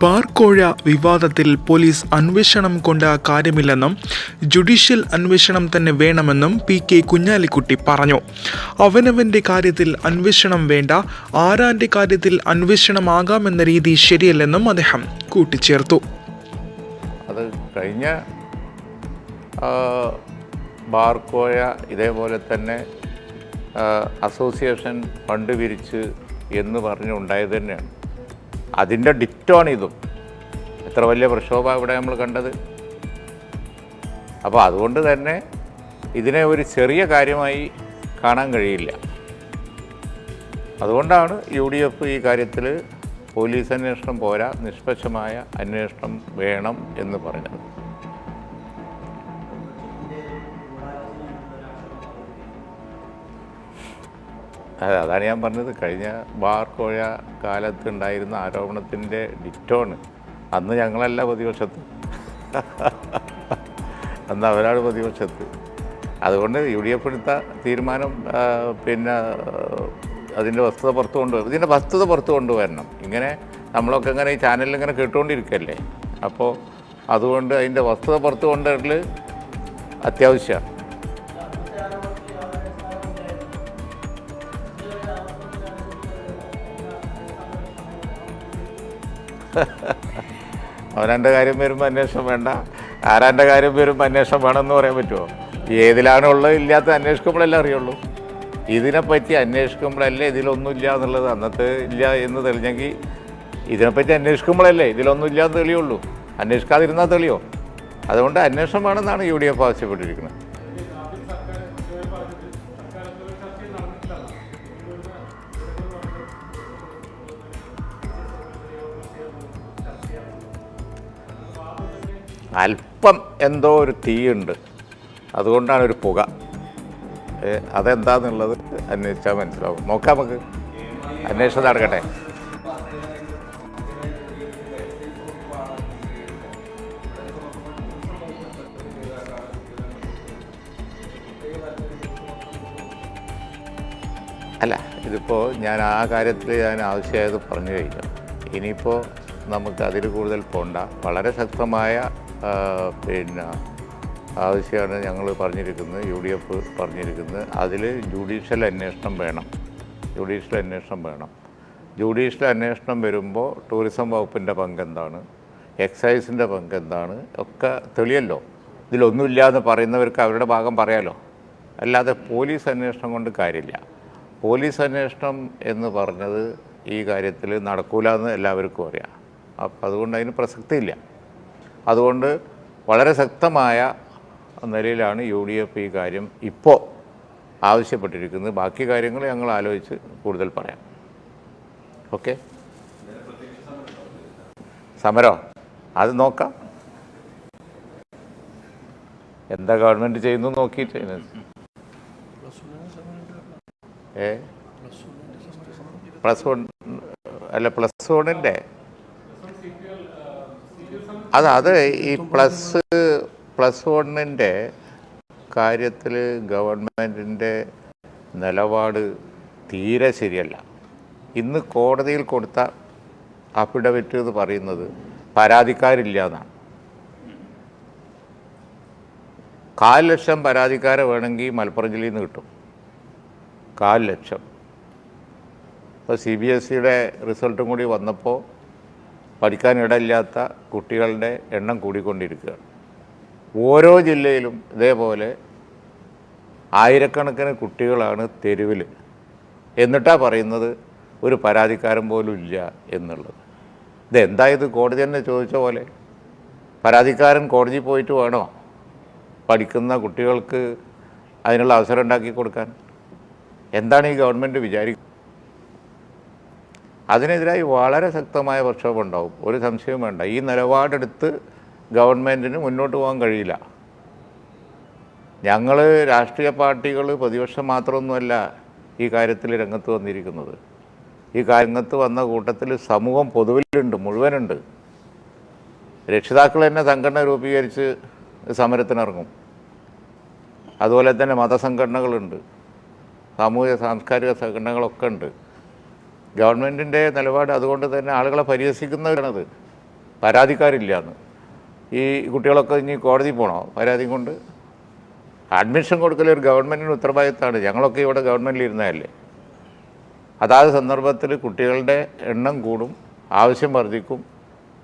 ബാർക്കോഴ വിവാദത്തിൽ പോലീസ് അന്വേഷണം കൊണ്ട കാര്യമില്ലെന്നും ജുഡീഷ്യൽ അന്വേഷണം തന്നെ വേണമെന്നും പി കെ കുഞ്ഞാലിക്കുട്ടി പറഞ്ഞു. അവനവന്റെ കാര്യത്തിൽ അന്വേഷണം വേണ്ട ആരാന്റെ കാര്യത്തിൽ അന്വേഷണമാകാമെന്ന രീതി ശരിയല്ലെന്നും അദ്ദേഹം കൂട്ടിച്ചേർത്തു. അത് കഴിഞ്ഞ ബാർക്കോഴ ഇതേപോലെ തന്നെ അസോസിയേഷൻ ഫണ്ട് പിരിച്ച് എന്ന് പറഞ്ഞുണ്ടായത് തന്നെയാണ്. അതിന്റെ ഡിറ്റാണ് ഇതും എത്ര വലിയ പ്രക്ഷോഭമാണ് ഇവിടെ നമ്മൾ കണ്ടത്. അപ്പോൾ അതുകൊണ്ട് തന്നെ ഇതിനെ ഒരു ചെറിയ കാര്യമായി കാണാൻ കഴിയില്ല. അതുകൊണ്ടാണ് യു ഡി എഫ് ഈ കാര്യത്തിൽ പോലീസ് അന്വേഷണം പോരാ നിഷ്പക്ഷമായ അന്വേഷണം വേണം എന്ന് പറഞ്ഞത്. അതെ അതാണ് ഞാൻ പറഞ്ഞത്. കഴിഞ്ഞ ബാർ കോഴ കാലത്ത് ഉണ്ടായിരുന്ന ആരോപണത്തിന്റെ ഡിറ്റോണ്. അന്ന് ഞങ്ങളല്ല പ്രതിപക്ഷത്ത്. അന്ന് അവരാണ് പ്രതിപക്ഷത്ത്. അതുകൊണ്ട് യു ഡി എഫ് എടുത്ത തീരുമാനം പിന്നെ അതിന്റെ വസ്തുത പുറത്തു കൊണ്ടുവരും ഇതിന്റെ വസ്തുത പുറത്തു കൊണ്ടുവരണം. ഇങ്ങനെ നമ്മളൊക്കെ ഇങ്ങനെ ഈ ചാനലിൽ ഇങ്ങനെ കേട്ടുകൊണ്ടിരിക്കല്ലേ? അപ്പോൾ അതുകൊണ്ട് അതിന്റെ വസ്തുത പുറത്തു കൊണ്ടുവരൽ അത്യാവശ്യമാണ്. അവനന്റെ കാര്യം വരുമ്പോൾ അന്വേഷണം വേണ്ട. ആരാന്റെ കാര്യം വരുമ്പോൾ അന്വേഷണം വേണമെന്ന് പറയാൻ പറ്റുമോ ഏതിലാണ് ഉള്ളത് ഇല്ലാത്ത അന്വേഷിക്കുമ്പോഴല്ലേ അറിയുള്ളൂ. ഇതിനെപ്പറ്റി അന്വേഷിക്കുമ്പോഴല്ലേ ഇതിലൊന്നുമില്ല എന്നുള്ളത് അന്നത്തെ ഇല്ല എന്ന് തെളിഞ്ഞെങ്കിൽ ഇതിനെപ്പറ്റി അന്വേഷിക്കുമ്പോഴല്ലേ ഇതിലൊന്നും ഇല്ല എന്ന് തെളിയുള്ളൂ. അന്വേഷിക്കാതിരുന്നാൽ തെളിയോ? അതുകൊണ്ട് അന്വേഷണം വേണമെന്നാണ് യു ഡി എഫ് ആവശ്യപ്പെട്ടിരിക്കുന്നത്. അല്പം എന്തോ ഒരു തീയുണ്ട്. അതുകൊണ്ടാണ് ഒരു പുക. അതെന്താന്നുള്ളത് അന്വേഷിച്ചാൽ മനസ്സിലാവും. നോക്കാം നമുക്ക്. അന്വേഷണം നടക്കട്ടെ. അല്ല ഇതിപ്പോൾ ഞാൻ ആ കാര്യത്തിൽ ഞാൻ ആവശ്യമായത് പറഞ്ഞു കഴിഞ്ഞു. ഇനിയിപ്പോൾ നമുക്ക് അതിൽ കൂടുതൽ പോണ്ട. വളരെ ശക്തമായ പിന്നെ ആവശ്യമാണ് ഞങ്ങൾ പറഞ്ഞിരിക്കുന്നത് യു ഡി എഫ് പറഞ്ഞിരിക്കുന്നത്. അതിൽ ജുഡീഷ്യൽ അന്വേഷണം വേണം. ജുഡീഷ്യൽ അന്വേഷണം വേണം. ജുഡീഷ്യൽ അന്വേഷണം വരുമ്പോൾ ടൂറിസം വകുപ്പിന്റെ പങ്ക് എന്താണ് എക്സൈസിന്റെ പങ്ക് എന്താണ് ഒക്കെ തെളിയല്ലോ. ഇതിലൊന്നുമില്ല എന്ന് പറയുന്നവർക്ക് അവരുടെ ഭാഗം പറയാലോ? അല്ലാതെ പോലീസ് അന്വേഷണം കൊണ്ട് കാര്യമില്ല. പോലീസ് അന്വേഷണം എന്ന് പറഞ്ഞത് ഈ കാര്യത്തിൽ നടക്കൂല എന്ന് എല്ലാവർക്കും അറിയാം. അപ്പം അതുകൊണ്ട് അതിന് പ്രസക്തിയില്ല. അതുകൊണ്ട് വളരെ ശക്തമായ നിലയിലാണ് യു ഡി എഫ് ഈ കാര്യം ഇപ്പോൾ ആവശ്യപ്പെട്ടിരിക്കുന്നത്. ബാക്കി കാര്യങ്ങൾ ഞങ്ങൾ ആലോചിച്ച് കൂടുതൽ പറയാം. ഓക്കെ? സമരോ? അത് നോക്കാം. എന്താ ഗവൺമെന്റ് ചെയ്യുന്നു നോക്കിയിട്ട്. ഏ? പ്ലസ് വൺ അല്ല പ്ലസ് വണ്ണിന്റെ അത് അത് ഈ പ്ലസ് പ്ലസ് വണ്ണിന്റെ കാര്യത്തിൽ ഗവൺമെന്റിന്റെ നിലപാട് തീരെ ശരിയല്ല. ഇന്ന് കോടതിയിൽ കൊടുത്ത അഫിഡവിറ്റ് എന്ന് പറയുന്നത് പരാതിക്കാരില്ല എന്നാണ് കാൽ ലക്ഷം പരാതിക്കാരെ വേണമെങ്കിൽ മലപ്പുറം ജില്ലയിൽ നിന്ന് കിട്ടും. കാൽ ലക്ഷം. ഇപ്പോൾ സി ബി എസ് സിയുടെ റിസൾട്ടും കൂടി വന്നപ്പോൾ പഠിക്കാൻ ഇടയില്ലാത്ത കുട്ടികളുടെ എണ്ണം കൂടിക്കൊണ്ടിരിക്കുകയാണ്. ഓരോ ജില്ലയിലും ഇതേപോലെ ആയിരക്കണക്കിന് കുട്ടികളാണ് തെരുവിൽ എന്നിട്ടാ പറയുന്നത് ഒരു പരാതിക്കാരൻ പോലും ഇല്ല എന്നുള്ളത്. ഇതെന്തായത്? കോടതി തന്നെ ചോദിച്ച പോലെ. പരാതിക്കാരൻ കോടതി പോയിട്ട് വേണോ പഠിക്കുന്ന കുട്ടികൾക്ക് അതിനുള്ള അവസരം ഉണ്ടാക്കി കൊടുക്കാൻ? എന്താണ് ഈ ഗവൺമെന്റ് വിചാരിക്കുന്നത് അതിനെതിരായി വളരെ ശക്തമായ പ്രക്ഷോഭം ഉണ്ടാവും ഒരു സംശയവും വേണ്ട. ഈ നിലപാടെടുത്ത് ഗവൺമെന്റിന് മുന്നോട്ട് പോകാൻ കഴിയില്ല. ഞങ്ങൾ രാഷ്ട്രീയ പാർട്ടികൾ പ്രതിപക്ഷം മാത്രമൊന്നുമല്ല ഈ കാര്യത്തിൽ രംഗത്ത് വന്നിരിക്കുന്നത്. ഈ രംഗത്ത് വന്ന കൂട്ടത്തിൽ സമൂഹം പൊതുവിലുണ്ട് മുഴുവനുണ്ട്. രക്ഷിതാക്കൾ തന്നെ സംഘടന രൂപീകരിച്ച് സമരത്തിനിറങ്ങും. അതുപോലെ തന്നെ മതസംഘടനകളുണ്ട്. സാമൂഹിക സാംസ്കാരിക സംഘടനകളൊക്കെ ഉണ്ട്. ഗവൺമെന്റിന്റെ നിലപാട് അതുകൊണ്ട് തന്നെ ആളുകളെ പരിഹസിക്കുന്നവരാണത് പരാതിക്കാരില്ല എന്ന് ഈ കുട്ടികളൊക്കെ ഇനി കോടതി പോകണോ പരാതി കൊണ്ട്? അഡ്മിഷൻ കൊടുക്കൽ ഒരു ഗവൺമെന്റിന് ഉത്തരവാദിത്തമാണ്. ഞങ്ങളൊക്കെ ഇവിടെ ഗവൺമെന്റിൽ ഇരുന്നതല്ലേ അതാത് സന്ദർഭത്തിൽ കുട്ടികളുടെ എണ്ണം കൂടും ആവശ്യം വർദ്ധിക്കും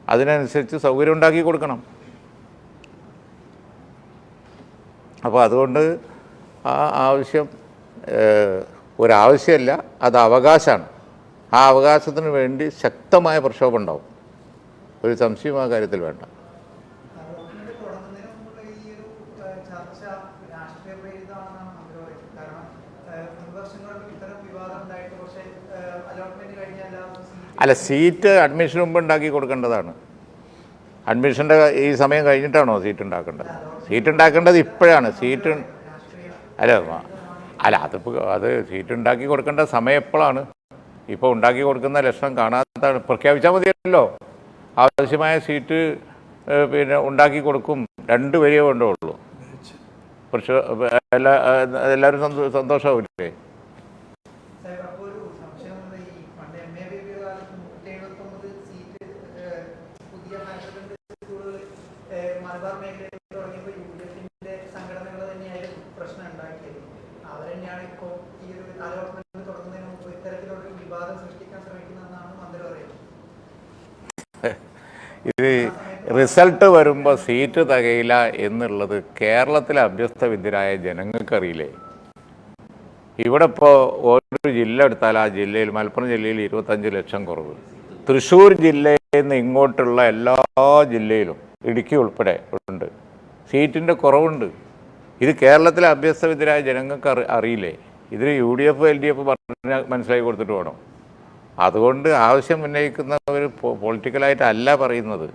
അതിനനുസരിച്ച് സൗകര്യം ഉണ്ടാക്കി കൊടുക്കണം. അപ്പോൾ അതുകൊണ്ട് ആ ആവശ്യം ഒരാവശ്യമല്ല അത് അവകാശമാണ്. ആ അവകാശത്തിന് വേണ്ടി ശക്തമായ പ്രക്ഷോഭം ഉണ്ടാവും. ഒരു സംശയം ആ കാര്യത്തിൽ വേണ്ട. അല്ല സീറ്റ് അഡ്മിഷൻ മുമ്പ് ഉണ്ടാക്കി കൊടുക്കേണ്ടതാണ്. അഡ്മിഷന്റെ ഈ സമയം കഴിഞ്ഞിട്ടാണോ സീറ്റ് ഉണ്ടാക്കേണ്ടത്? സീറ്റ് ഉണ്ടാക്കേണ്ടത് ഇപ്പോഴാണ്. സീറ്റ് അല്ല അല്ല അതിപ്പോൾ അത് സീറ്റ് ഉണ്ടാക്കി കൊടുക്കേണ്ട സമയം എപ്പോഴാണ്? ഇപ്പോൾ ഉണ്ടാക്കി കൊടുക്കുന്ന ലക്ഷണം കാണാത്തതാണ്. പ്രഖ്യാപിച്ചാൽ മതിയല്ലോ. ആവശ്യമായ സീറ്റ് പിന്നെ ഉണ്ടാക്കി കൊടുക്കും രണ്ട് വരിയേ വേണ്ടുള്ളൂ. പക്ഷേ എല്ലാ എല്ലാവരും സന്തോ- സന്തോഷമാവില്ലേ സൃഷ്ടിക്കാൻ മന്ത്രി ഇത് റിസൾട്ട് വരുമ്പോൾ സീറ്റ് തകയില്ല എന്നുള്ളത് കേരളത്തിലെ അഭ്യസ്തവിദ്യരായ ജനങ്ങൾക്കറിയില്ലേ? ഇവിടെ ഇപ്പോൾ ഓരോ ജില്ല എടുത്താൽ ആ ജില്ലയിൽ മലപ്പുറം ജില്ലയിൽ ഇരുപത്തഞ്ച് ലക്ഷം കുറവ്. തൃശ്ശൂർ ജില്ലയിൽ നിന്ന് ഇങ്ങോട്ടുള്ള എല്ലാ ജില്ലയിലും ഇടുക്കി ഉൾപ്പെടെ ഉണ്ട്. സീറ്റിന്റെ കുറവുണ്ട്. ഇത് കേരളത്തിലെ അഭ്യസ്തവിദ്യരായ ജനങ്ങൾക്ക് അറി അറിയില്ലേ? ഇതിന് U D F L D F പറഞ്ഞ മനസ്സിലാക്കി കൊടുത്തിട്ട് വേണം. അതുകൊണ്ട് ആവശ്യം ഉന്നയിക്കുന്നവർ പൊളിറ്റിക്കലായിട്ടല്ല പറയുന്നത്.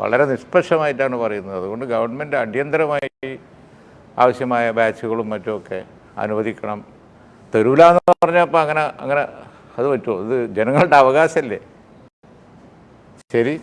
വളരെ നിഷ്പക്ഷമായിട്ടാണ് പറയുന്നത്. അതുകൊണ്ട് ഗവൺമെന്റ് അടിയന്തരമായി ആവശ്യമായ ബാച്ചുകളും മറ്റുമൊക്കെ അനുവദിക്കണം. തരൂല എന്ന് പറഞ്ഞപ്പോൾ അങ്ങനെ അങ്ങനെ അത് പറ്റുമോ? ഇത് ജനങ്ങളുടെ അവകാശമല്ലേ ശരി.